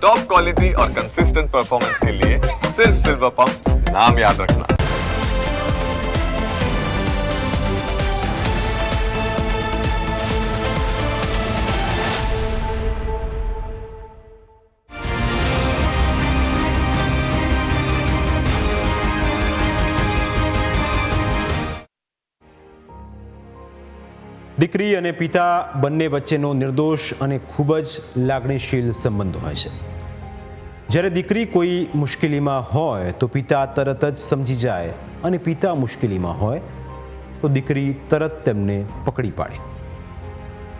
Top quality और consistent performance के लिए सिर्फ सिल्वर पंप नाम याद रखना દીકરી અને પિતા બંને વચ્ચેનો નિર્દોષ અને ખૂબ જ લાગણીશીલ સંબંધ હોય છે જ્યારે દીકરી કોઈ મુશ્કેલીમાં હોય તો પિતા તરત જ સમજી જાય અને પિતા મુશ્કેલીમાં હોય તો દીકરી તરત તેમને પકડી પાડે.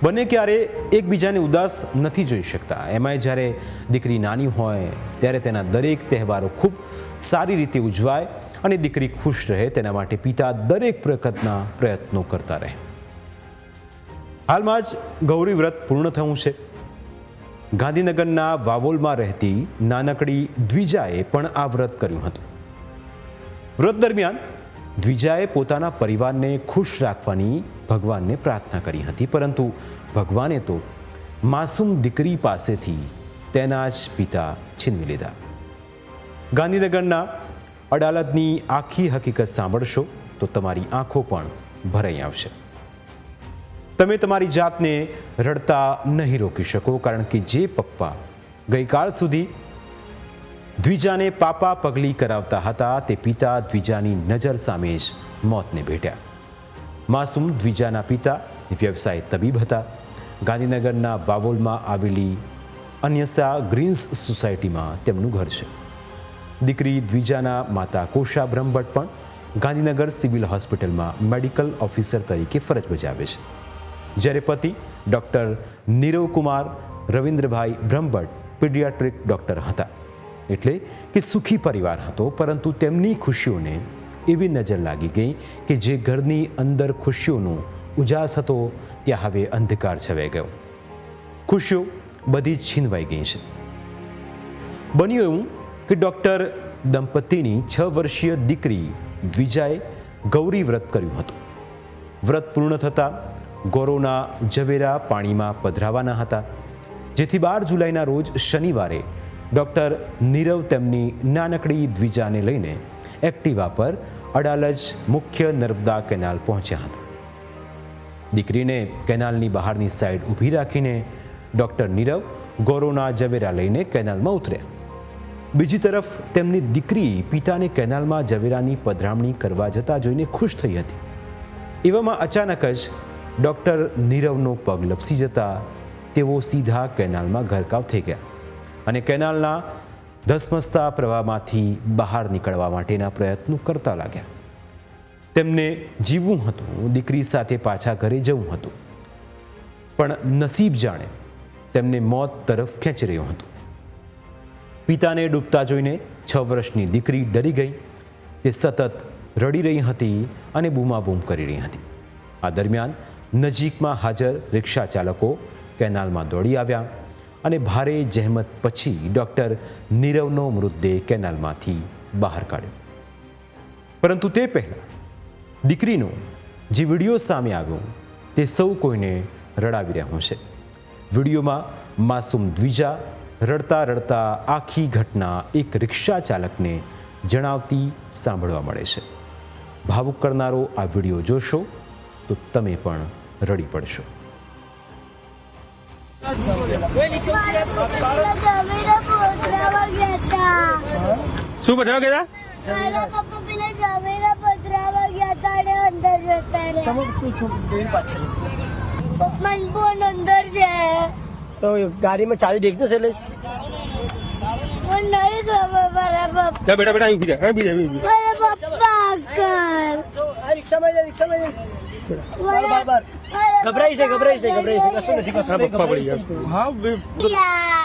બંને ક્યારે એકબીજાને ઉદાસ નથી જોઈ શકતા. એમાંય જ્યારે દીકરી નાની હોય ત્યારે તેના દરેક તહેવારો ખૂબ સારી રીતે ઉજવાય અને દીકરી ખુશ રહે તેના માટે પિતા દરેક પ્રકારના પ્રયત્નો કરતા રહે. હાલમાં જ ગૌરી વ્રત પૂર્ણ થયું છે. ગાંધીનગરના વાવોલમાં રહેતી નાનકડી દ્વિજાએ પણ આ વ્રત કર્યું હતું. વ્રત દરમિયાન દ્વિજાએ પોતાના પરિવારને ખુશ રાખવાની ભગવાનને પ્રાર્થના કરી હતી, પરંતુ ભગવાને તો માસૂમ દીકરી પાસેથી તેના જ પિતા છીનવી લીધા. ગાંધીનગરના અડાલતની આખી હકીકત સાંભળશો તો તમારી આંખો પણ ભરાઈ આવશે. તમે તમારી જાતને રડતા નહીં રોકી શકો, કારણ કે જે પપ્પા ગઈકાલ સુધી દ્વિજાને પાપા પગલી કરાવતા હતા, તે પિતા દ્વિજાની નજર સામે જ મોતને ભેટ્યા. માસૂમ દ્વિજાના પિતા વ્યવસાય તબીબ હતા. ગાંધીનગરના વાવોલમાં આવેલી અન્યસા ગ્રીન્સ સોસાયટીમાં તેમનું ઘર છે. દીકરી દ્વિજાના માતા કોશા બ્રહ્મભટ્ટ પણ ગાંધીનગર સિવિલ હોસ્પિટલમાં મેડિકલ ઓફિસર તરીકે ફરજ બજાવે છે. જ્યારે પતિ doctor Nirav Kumar, Ravindrabhai Brahmbhatt, paediatric doctor હતા. એટલે કે સુખી પરિવાર હતો, પરંતુ તેમની ખુશીઓને એવી નજર લાગી ગઈ કે જે ઘરની અંદર ખુશીઓનો ઉજાસ હતો, ત્યાં હવે અંધકાર છવાઈ ગયો. ખુશીઓ બધી છીનવાઈ ગઈ છે. બન્યું એવું કે ડૉક્ટર દંપતીની છ વર્ષીય દીકરી વિજય ગૌરી વ્રત કર્યું હતું. વ્રત પૂર્ણ થતાં ગૌરવના ઝવેરા પાણીમાં પધરાવાના હતા, જેથી બાર જુલાઈના રોજ શનિવારે ડૉક્ટર નીરવ તેમની નાનકડી દ્વિજાને લઈને એક્ટિવા પર અડાલજ મુખ્ય નર્મદા કેનાલ પહોંચ્યા હતા. દીકરીને કેનાલની બહારની સાઈડ ઊભી રાખીને ડૉક્ટર નીરવ ગોરોના ઝવેરા લઈને કેનાલમાં ઉતર્યા. બીજી તરફ તેમની દીકરી પિતાને કેનાલમાં ઝવેરાની પધરામણી કરવા જતા જોઈને ખુશ થઈ હતી. એવામાં અચાનક જ ડૉક્ટર નીરવનો પગ લપસી જતા તેઓ સીધા કેનાલમાં ગરકાવ થઈ ગયા અને કેનાલના ધસમસતા પ્રવાહમાંથી બહાર નીકળવા માટેના પ્રયત્નો કરતા લાગ્યા. તેમને જીવવું હતું, દીકરી સાથે પાછા ઘરે જવું હતું. પણ નસીબ જાણે તેમને મોત તરફ ખેંચી રહ્યું હતું. પિતાને ડૂબતા જોઈને છ વર્ષની દીકરી ડરી ગઈ. તે સતત રડી રહી હતી અને બૂમાબૂમ કરી રહી હતી. આ દરમિયાન નજીકમાં હાજર રિક્ષા ચાલકો કેનાલમાં દોડી આવ્યા અને ભારે જહેમત પછી ડૉક્ટર નીરવનો મૃતદેહ કેનાલમાંથી બહાર કાઢ્યો. પરંતુ તે પહેલાં દીકરીનો જે વીડિયો સામે આવ્યો તે સૌ કોઈને રડાવી રહ્યો છે. વિડીયોમાં માસૂમ દ્વિજા રડતા રડતા આખી ઘટના એક રિક્ષા ચાલકને જણાવતી સાંભળવા મળે છે. ભાવુક કરનારો આ વીડિયો જોશો તો તમે પણ રડી પડશો. ગયા શું બધા કહેતા મારા પપ્પા પેલા જમીને પધરાવા ગયા હતા અને અંદર જતા રહ્યા. પપ્પાનો ફોન અંદર છે. તો ગાડીમાં ચાવી દેખતો છે મને નહીં ખબર મારા પપ્પા. જા બેટા બેટા અહીં ઊભી જા બીજા બીજા મારા પપ્પા આ રિક્ષામાં જા રિક્ષામાં જા. બાર બાર બાર મારા ગભરાઈશ નહીં ગભરાઈશ નહીં ગભરાઈશ નહીં કશું નથી કશું પપ્પા પડી ગયા. હા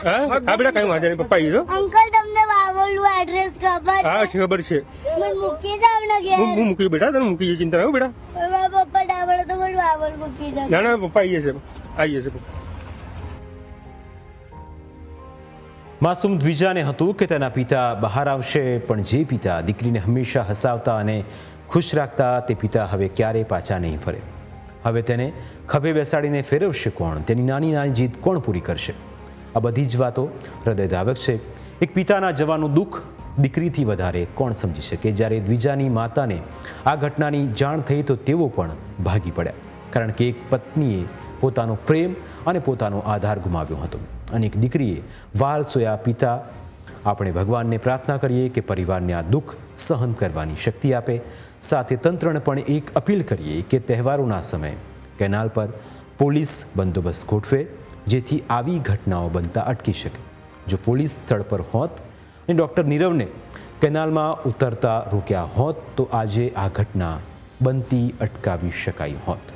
હા? હા બેટા કઈ વાંધો નહીં પપ્પા આવી અંકલ તમને વાવોલું એડ્રેસ ખબર હા છે છે ખબર છે. મને મૂકી જાવ ને ઘેર. હું મૂકી બેટા તને મૂકી ચિંતા ના બેટા. મારા પપ્પા ડાબડે તો મને વાવોલ મૂકી જાવ. ના ના પપ્પા આવી જશે આવી જશે પપ્પા. માસૂમ દ્વિજાને હતું કે તેના પિતા બહાર આવશે પણ જે પિતા દીકરીને હંમેશા હસાવતા અને ખુશ રાખતા તે પિતા હવે ક્યારેય પાછા નહીં ફરે. હવે તેને ખભે બેસાડીને ફેરવશે કોણ? તેની નાની નાની જીત કોણ પૂરી કરશે? આ બધી જ વાતો હૃદયધાવક છે એક પિતાના જવાનું દુઃખ દીકરીથી વધારે કોણ સમજી શકે? જ્યારે દ્વિજાની માતાને આ ઘટનાની જાણ થઈ તો તેઓ પણ ભાગી પડ્યા. કારણ કે એક પત્નીએ પોતાનો પ્રેમ અને પોતાનો આધાર ગુમાવ્યો હતો. અને એક દીકરીએ વાલ સોયા પિતા આપણે ભગવાનને પ્રાર્થના કરીએ કે પરિવારને આ દુઃખ સહન કરવાની શક્તિ આપે. સાથે તંત્રને પણ એક અપીલ કરીએ કે તહેવારોના સમયે કેનાલ પર પોલીસ બંદોબસ્ત ગોઠવે, જેથી આવી ઘટનાઓ બનતા અટકી શકે. જો પોલીસ સ્થળ પર હોત અને ડૉક્ટર નીરવને કેનાલમાં ઉતરતા રોક્યા હોત, તો આજે આ ઘટના બનતી અટકાવી શકાઈ હોત.